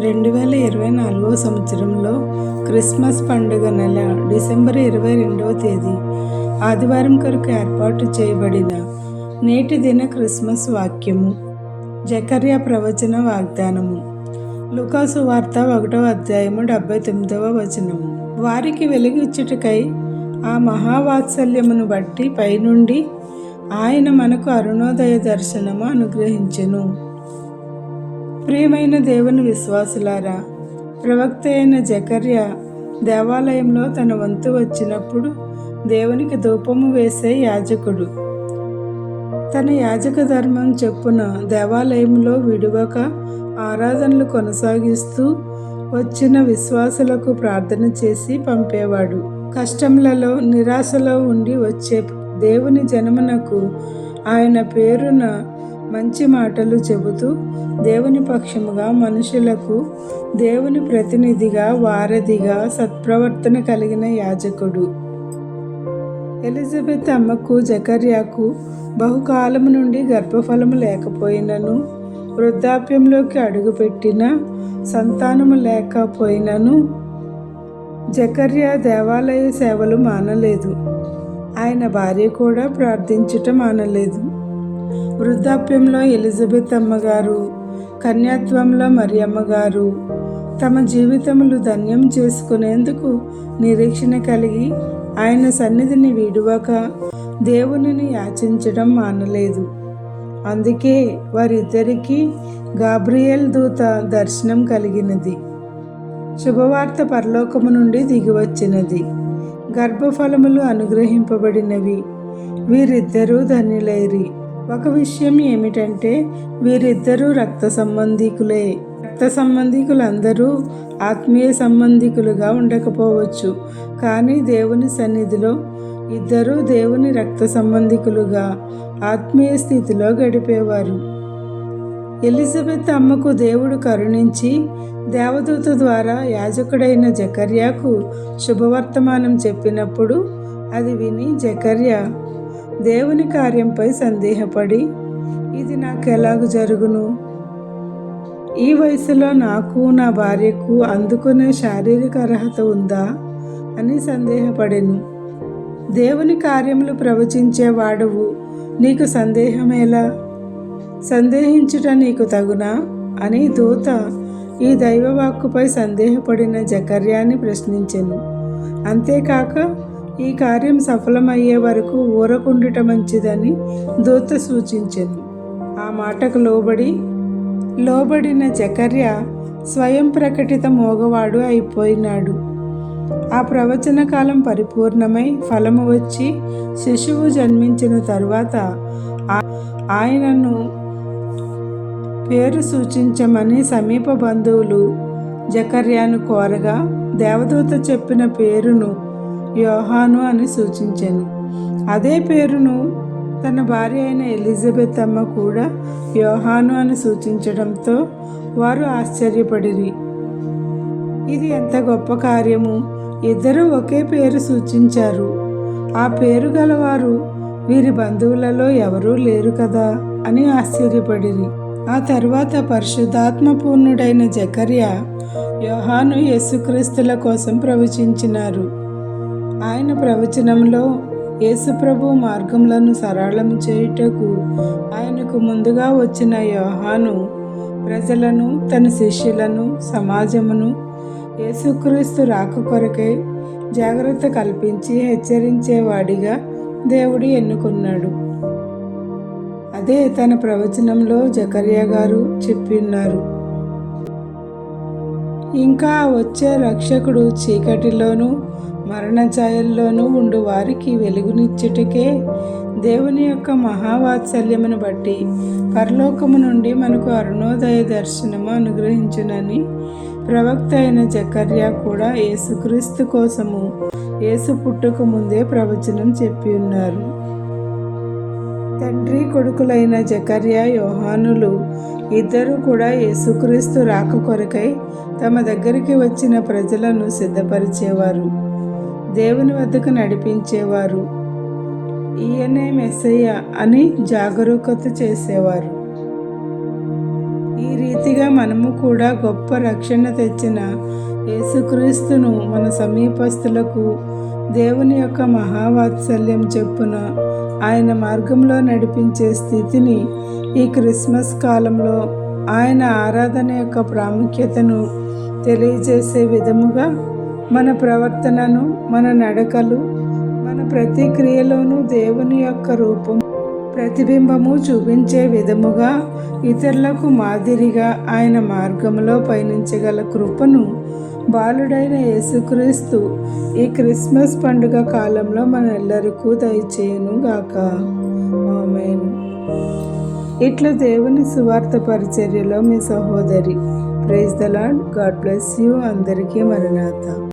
రెండు వేల ఇరవై నాలుగో సంవత్సరంలో క్రిస్మస్ పండుగ నెల డిసెంబర్ ఇరవై రెండవ తేదీ ఆదివారం కొరకు ఏర్పాటు చేయబడిన నేటి దిన క్రిస్మస్ వాక్యము. జకర్యా ప్రవచన వాగ్దానము. లుకాసు వార్త ఒకటవ అధ్యాయము డెబ్బై తొమ్మిదవ వచనము. వారికి వెలుగుచ్చుటకై ఆ మహావాత్సల్యమును బట్టి పైనుండి ఆయన మనకు అరుణోదయ దర్శనము అనుగ్రహించెను. ప్రియమైన దేవుని విశ్వాసులారా ప్రవక్త అయిన జకర్య దేవాలయంలో తన వంతు వచ్చినప్పుడు దేవునికి ధూపము వేసే యాజకుడు. తన యాజక ధర్మం చెప్పున దేవాలయంలో విడువక ఆరాధనలు కొనసాగిస్తూ వచ్చిన విశ్వాసులకు ప్రార్థన చేసి పంపేవాడు. కష్టములలో నిరాశలో ఉండి వచ్చే దేవుని జనమునకు ఆయన పేరున మంచి మాటలు చెబుతూ దేవుని పక్షముగా మనుషులకు దేవుని ప్రతినిధిగా వారధిగా సత్ప్రవర్తన కలిగిన యాజకుడు. ఎలిజబెత్ అమ్మకు జకర్యాకు బహుకాలము నుండి గర్భఫలము లేకపోయినను వృద్ధాప్యంలోకి అడుగుపెట్టిన సంతానము లేకపోయినను జకర్యా దేవాలయ సేవలు మానలేదు. ఆయన భార్య కూడా ప్రార్థించటం మానలేదు. వృద్ధాప్యంలో ఎలిజబెత్ అమ్మగారు కన్యాత్వంలో మరియమ్మ గారు తమ జీవితములు ధన్యం చేసుకునేందుకు నిరీక్షణ కలిగి ఆయన సన్నిధిని విడువక దేవునిని యాచించడం మానలేదు. అందుకే వారిద్దరికీ గాబ్రియల్ దూత దర్శనం కలిగినది. శుభవార్త పరలోకము నుండి దిగివచ్చినది. గర్భఫలములు అనుగ్రహింపబడినవి. వీరిద్దరూ ధన్యులైరి. ఒక విషయం ఏమిటంటే వీరిద్దరూ రక్త సంబంధికులే. రక్త సంబంధికులందరూ ఆత్మీయ సంబంధికులుగా ఉండకపోవచ్చు. కానీ దేవుని సన్నిధిలో ఇద్దరూ దేవుని రక్త సంబంధికులుగా ఆత్మీయ స్థితిలో గడిపేవారు. ఎలిజబెత్ అమ్మకు దేవుడు కరుణించి దేవదూత ద్వారా యాజకుడైన జకర్యాకు శుభవర్తమానం చెప్పినప్పుడు అది విని జకర్య దేవుని కార్యంపై సందేహపడి ఇది నాకు ఎలాగ జరుగును? ఈ వయసులో నాకు నా భార్యకు అందుకునే శారీరక అర్హత ఉందా అని సందేహపడెను. దేవుని కార్యములు ప్రవచించేవాడవు నీకు సందేహమేలా? సందేహించుట నీకు తగునా? అని దూత ఈ దైవవాక్కుపై సందేహపడిన జకర్యాన్ని ప్రశ్నించెను. అంతేకాక ఈ కార్యం సఫలమయ్యే వరకు ఊరకుండుట మంచిదని దూత సూచించెను. ఆ మాటకు లోబడి లోబడిన జకర్య స్వయం ప్రకటిత మోగవాడు అయిపోయినాడు. ఆ ప్రవచన కాలం పరిపూర్ణమై ఫలము వచ్చి శిశువు జన్మించిన తరువాత ఆయనను పేరు సూచించమని సమీప బంధువులు జకర్యాను కోరగా దేవదూత చెప్పిన పేరును యోహాను అని సూచించాను. అదే పేరును తన భార్య అయిన ఎలిజబెత్ అమ్మ కూడా యోహాను అని సూచించడంతో వారు ఆశ్చర్యపడిరి. ఇది ఎంత గొప్ప కార్యము! ఇద్దరూ ఒకే పేరు సూచించారు. ఆ పేరు గలవారు వీరి బంధువులలో ఎవరూ లేరు కదా అని ఆశ్చర్యపడిరి. ఆ తర్వాత పరిశుద్ధాత్మ పూర్ణుడైన జకర్య యోహాను యేసుక్రీస్తుల కోసం ప్రవచించినారు. ఆయన ప్రవచనంలో యేసుప్రభు మార్గములను సరళం చేయుటకు ఆయనకు ముందుగా వచ్చిన యోహాను ప్రజలను తన శిష్యులను సమాజమును యేసుక్రీస్తు రాక కొరకై జాగ్రత్త కల్పించి హెచ్చరించేవాడిగా దేవుడు ఎన్నుకున్నాడు. అదే తన ప్రవచనంలో జకర్య గారు చెప్పిన్నారు ఇంకా వచ్చే రక్షకుడు చీకటిలోనూ మరణఛాయల్లోనూ ఉండు వారికి వెలుగునిచ్చుటకే. దేవుని యొక్క మహావాత్సల్యమును బట్టి పరలోకము నుండి మనకు అరుణోదయ దర్శనము అనుగ్రహించునని ప్రవక్త అయిన జకర్య కూడా యేసుక్రీస్తు కోసము యేసు పుట్టుక ముందే ప్రవచనం చెప్పి ఉన్నారు. తండ్రి కొడుకులైన జకర్య యోహానులు ఇద్దరు కూడా యేసుక్రీస్తు రాక కొరకై తమ దగ్గరికి వచ్చిన ప్రజలను సిద్ధపరిచేవారు. దేవుని వద్దకు నడిపించేవారు. ఈయనే మెస్సయ్య అని జాగరూకత చేసేవారు. ఈ రీతిగా మనము కూడా గొప్ప రక్షణ తెచ్చిన యేసుక్రీస్తును మన సమీపస్తులకు దేవుని యొక్క మహావాత్సల్యం చెప్పున ఆయన మార్గంలో నడిపించే స్థితిని ఈ క్రిస్మస్ కాలంలో ఆయన ఆరాధన యొక్క ప్రాముఖ్యతను తెలియజేసే విధముగా మన ప్రవర్తనను మన నడకలు మన ప్రతిక్రియలోనూ దేవుని యొక్క రూపం ప్రతిబింబము చూపించే విధముగా ఇతరులకు మాదిరిగా ఆయన మార్గంలో పయనించగల కృపను బాలుడైన యేసుక్రీస్తు ఈ క్రిస్మస్ పండుగ కాలంలో మనందరికూ దయచేయను గాక. ఆమెన్. ఇట్లా దేవుని సువార్త పరిచర్యలో మీ సహోదరి praise the lord god bless you. అందరికీ మరణాత